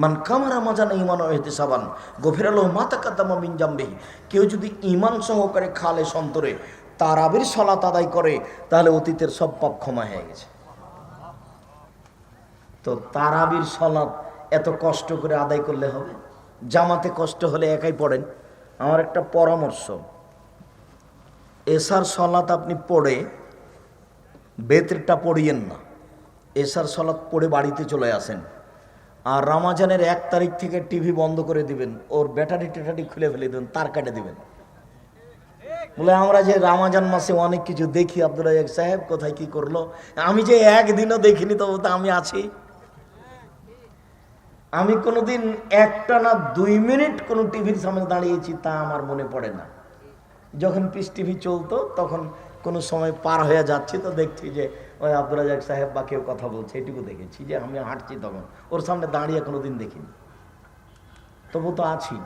মান কামারা মাজান ইমান সাবান গভীরালো মাতা কাদ্দামা মিন জাম্বেহি। কেউ যদি ইমান সহকারে খালে সন্তরে তারাবির সলাত আদায় করে, তাহলে অতীতের সব পাপ ক্ষমা হয়ে গেছে। তো তারাবির সলাত এত কষ্ট করে আদায় করলে হবে? জামাতে কষ্ট হলে একাই পড়েন। আমার একটা পরামর্শ। এসার সলাত আপনি পড়ে, বেতরটা পড়িয়েন না। এসার সলাত পড়ে বাড়িতে চলে আসেন। আর রামাজানের এক তারিখ থেকে টিভি বন্ধ করে দিবেন। ওর ব্যাটারি টেটারি খুলে ফেলে দেবেন, তার কাটে দিবেন। বলে, আমরা যে রামাজান মাসে অনেক কিছু দেখি, আব্দুল রাজাক সাহেব কোথায় কি করল? আমি যে একদিনও দেখিনি তবু তো আমি আছি। আমি কোনোদিন একটা না দুই মিনিট কোনো টিভির সামনে দাঁড়িয়েছি তা আমার মনে পড়ে না। যখন পিস টিভি চলতো, তখন কোনো সময় পার হয়ে যাচ্ছি তো দেখছি যে ওই আব্দুল রাজাক সাহেব বা কেউ কথা বলছে, এটুকু দেখেছি যে আমি হাঁটছি তখন। ওর সামনে দাঁড়িয়ে কোনোদিন দেখিনি। তবু তো আছি।